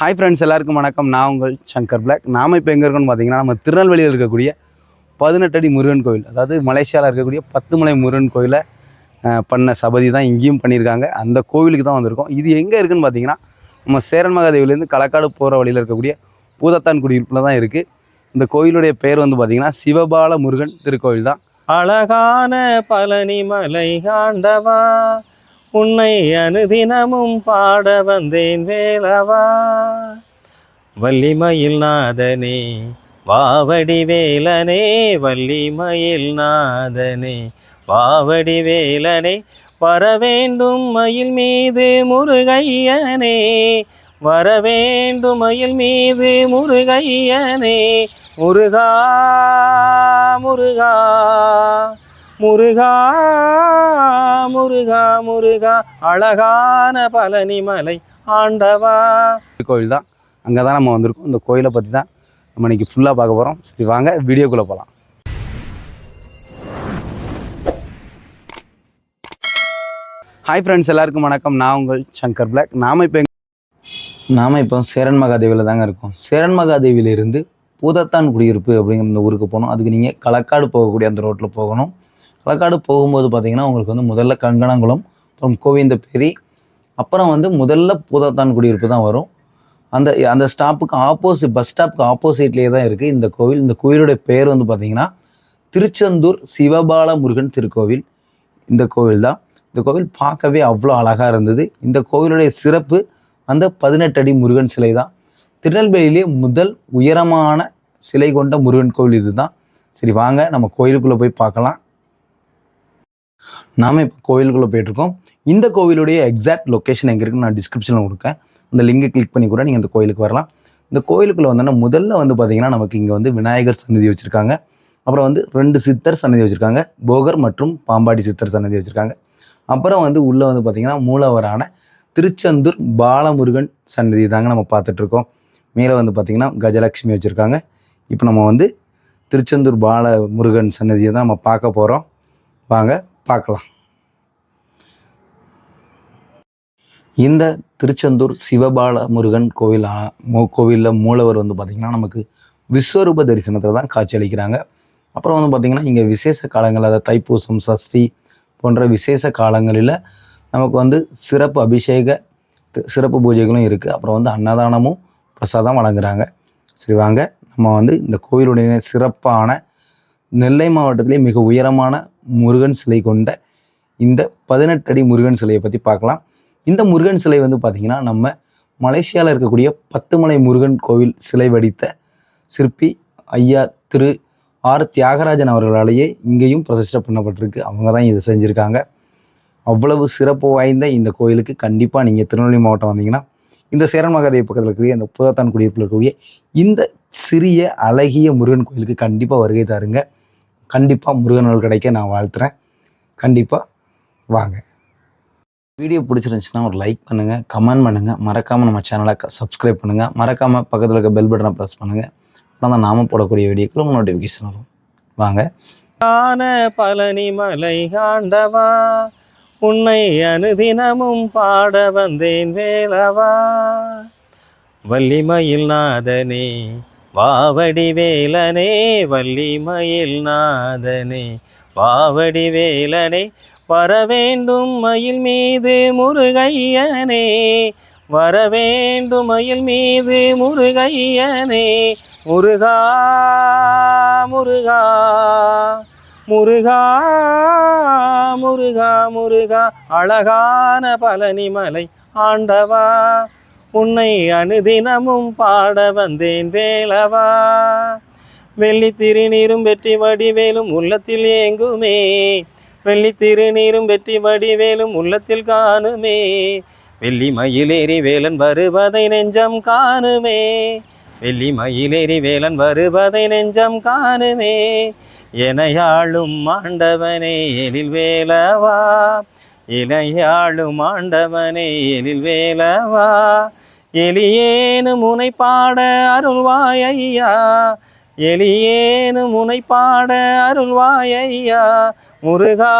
Hi friends எல்லாருக்கும் வணக்கம். நான் உங்கள் சங்கர் பிளாக் நாம் இப்போ எங்கே இருக்கோம்னு பார்த்தீங்கன்னா நம்ம திருநெல்வேலியில் இருக்கக்கூடிய பதினெட்டு அடி முருகன் கோவில் அதாவது மலேசியாவில் இருக்கக்கூடிய பத்துமலை முருகன் கோயிலை பண்ண சபதி தான் இங்கேயும் பண்ணியிருக்காங்க. அந்த கோவிலுக்கு தான் வந்திருக்கோம். இது எங்கே இருக்குதுன்னு பார்த்தீங்கன்னா நம்ம சேரன் மகாதேவிலேருந்து களக்காடு போகிற வழியில் இருக்கக்கூடிய பூதத்தான் குடியிருப்பில் தான் இருக்குது இந்த கோயிலுடைய பேர் வந்து பார்த்திங்கன்னா சிவபால முருகன் திருக்கோவில் தான். அழகான பழனி மலை ஆண்டவா உன்னை அனுதினமும் பாட வந்தேன் வேலவா. வள்ளிமயில் நாதனே வாவடி வேலனே வள்ளிமயில் நாதனே வாவடி வேலனே வரவேண்டும் மயில் மீது முருகையனே வரவேண்டும் மயில் மீது முருகையனே முருகா முருகா. முருகா முருகா முருகா அழகான பழனிமலை ஆண்டவா. கோவில் தான். அங்கே தான் நம்ம வந்திருக்கோம். இந்த கோயிலை பற்றி தான் நம்ம இன்னைக்கு ஃபுல்லாக பார்க்க போகிறோம் சரி வாங்க வீடியோக்குள்ளே போகலாம் ஹாய் ஃப்ரெண்ட்ஸ் எல்லாருக்கும் வணக்கம். நான் உங்கள் சங்கர் பிளாக் நாம் இப்போ நாம் இப்போ சேரன் மகாதேவியில் தாங்க இருக்கோம். சேரன் மகாதேவியிலிருந்து பூதத்தான் குடியிருப்பு அப்படிங்கிற இந்த ஊருக்கு போகணும் அதுக்கு நீங்கள் களக்காடு போகக்கூடிய அந்த ரோட்டில் போகணும். களக்காடு போகும்போது பார்த்தீங்கன்னா உங்களுக்கு வந்து முதல்ல கங்கணங்குளம் அப்புறம் கோவிந்தப்பேரி அப்புறம் வந்து முதல்ல பூதாத்தான் குடியிருப்பு தான் வரும். அந்த அந்த ஸ்டாப்புக்கு ஆப்போசிட் பஸ் ஸ்டாப்புக்கு ஆப்போசிட்லேயே தான் இருக்குது இந்த கோவில் இந்த கோவிலுடைய பேர் வந்து பார்த்தீங்கன்னா திருச்செந்தூர் சிவபால முருகன் திருக்கோவில். இந்த கோவில் தான். இந்த கோவில் பார்க்கவே அவ்வளோ அழகாக இருந்தது. இந்த கோவிலுடைய சிறப்பு அந்த பதினெட்டு அடி முருகன் சிலை தான். திருநெல்வேலியிலே முதல் உயரமான சிலை கொண்ட முருகன் கோவில் இது தான் சரி வாங்க நம்ம கோயிலுக்குள்ளே போய் பார்க்கலாம். நாம இப்போ கோவிலுக்குள்ளே போயிட்டுருக்கோம். இந்த கோவிலுடைய எக்ஸாக்ட் லொக்கேஷன் எங்கே இருக்குன்னு நான் டிஸ்கிரிப்ஷனில் கொடுக்கேன். அந்த லிங்கை கிளிக் பண்ணி கூட நீங்கள் இந்த கோயிலுக்கு வரலாம். இந்த கோயிலுக்குள்ளே வந்தோன்னா முதல்ல வந்து பார்த்தீங்கன்னா நமக்கு இங்கே வந்து விநாயகர் சன்னதி வச்சுருக்காங்க. அப்புறம் வந்து ரெண்டு சித்தர் சன்னதி வச்சுருக்காங்க. போகர் மற்றும் பாம்பாடி சித்தர் சன்னதி வச்சுருக்காங்க. அப்புறம் வந்து உள்ளே வந்து பார்த்தீங்கன்னா மூலவரான திருச்செந்தூர் பாலமுருகன் சன்னதி தாங்க நம்ம பார்த்துட்ருக்கோம் மேலே வந்து பார்த்திங்கன்னா கஜலட்சுமி வச்சுருக்காங்க. இப்போ நம்ம வந்து திருச்செந்தூர் பாலமுருகன் சன்னதியை தான் நம்ம பார்க்க போகிறோம் வாங்க பார்க்கலாம். இந்த திருச்செந்தூர் சிவபால முருகன் கோவில் கோவிலில் மூலவர் வந்து பார்த்திங்கன்னா நமக்கு விஸ்வரூப தரிசனத்தில் தான் காட்சி அளிக்கிறாங்க. அப்புறம் வந்து பார்த்திங்கன்னா இங்கே விசேஷ காலங்கள் அதாவது தைப்பூசம் சஷ்டி போன்ற விசேஷ காலங்களில் நமக்கு வந்து சிறப்பு அபிஷேக சிறப்பு பூஜைகளும் இருக்குது அப்புறம் வந்து அன்னதானமும் பிரசாதம் வழங்குறாங்க. சரி வாங்க. நம்ம வந்து இந்த கோவிலுடைய சிறப்பான நெல்லை மாவட்டத்திலே மிக உயரமான முருகன் சிலை கொண்ட இந்த பதினெட்டு அடி முருகன் சிலையை பற்றி பார்க்கலாம். இந்த முருகன் சிலை வந்து பார்த்திங்கன்னா நம்ம மலேசியாவில் இருக்கக்கூடிய பத்துமலை முருகன் கோவில் சிலை வடித்த சிற்பி ஐயா திரு ஆர் தியாகராஜன் அவர்களாலேயே இங்கேயும் பிரதிஷ்டை பண்ணப்பட்டிருக்கு. அவங்க தான் இதை செஞ்சுருக்காங்க. அவ்வளவு சிறப்பு வாய்ந்த இந்த கோயிலுக்கு கண்டிப்பாக நீங்கள் திருநெல்வேலி மாவட்டம் வந்தீங்கன்னா இந்த சேரன் மகாதேவி பக்கத்தில் இருக்கக்கூடிய இந்த புதத்தான் குடியிருப்பில் இருக்கக்கூடிய இந்த சிறிய அழகிய முருகன் கோயிலுக்கு கண்டிப்பாக வருகை தாருங்க. கண்டிப்பாக முருகன் கிடைக்க நான் வாழ்த்துறேன். கண்டிப்பாக வாங்க. வீடியோ பிடிச்சிருந்துச்சுன்னா ஒரு லைக் பண்ணுங்கள் கமெண்ட் பண்ணுங்கள் மறக்காமல் நம்ம சேனலை சப்ஸ்கிரைப் பண்ணுங்கள் மறக்காமல் பக்கத்தில் இருக்க பெல் பட்டனை ப்ரெஸ் பண்ணுங்கள் அப்புறம் தான் நாம போடக்கூடிய வீடியோக்களும் நோட்டிஃபிகேஷன் வரும். வாங்க. பழனி மலை காண்டவா உன்னை அனுதினமும் பாட வந்தேன் வேளவா வள்ளிமயில் நாதனே வாவடி வேலனே வள்ளிமயில் நாதனே. வாவடி வேலனே வரவேண்டும் மயில் மீது முருகையனே. வரவேண்டும் மயில் மீது முருகையனே. முருகா முருகா முருகா முருகா முருகா. அழகான பழனிமலை ஆண்டவா உன்னை அணுதினமும் பாட வந்தேன் வேளவா வெள்ளி திருநீரும் வெற்றி வடிவேலும் உள்ளத்தில் ஏங்குமே. வெள்ளி திருநீரும் வெற்றி வடிவேலும் உள்ளத்தில் காணுமே. வெள்ளி மயிலேறி வேலன் வருவதை நெஞ்சம் காணுமே. வெள்ளி மயிலேறி வேலன் வருவதை நெஞ்சம் காணுமே. எனையாளும் ஆண்டவனே எழில் வேலவா. இணையாளும் ஆண்டவனே எழில் வேலவா. எளியேனு முனை பாட அருள்வாய் ஐயா. எளியேனு முனை பாட அருள்வாய் ஐயா. முருகா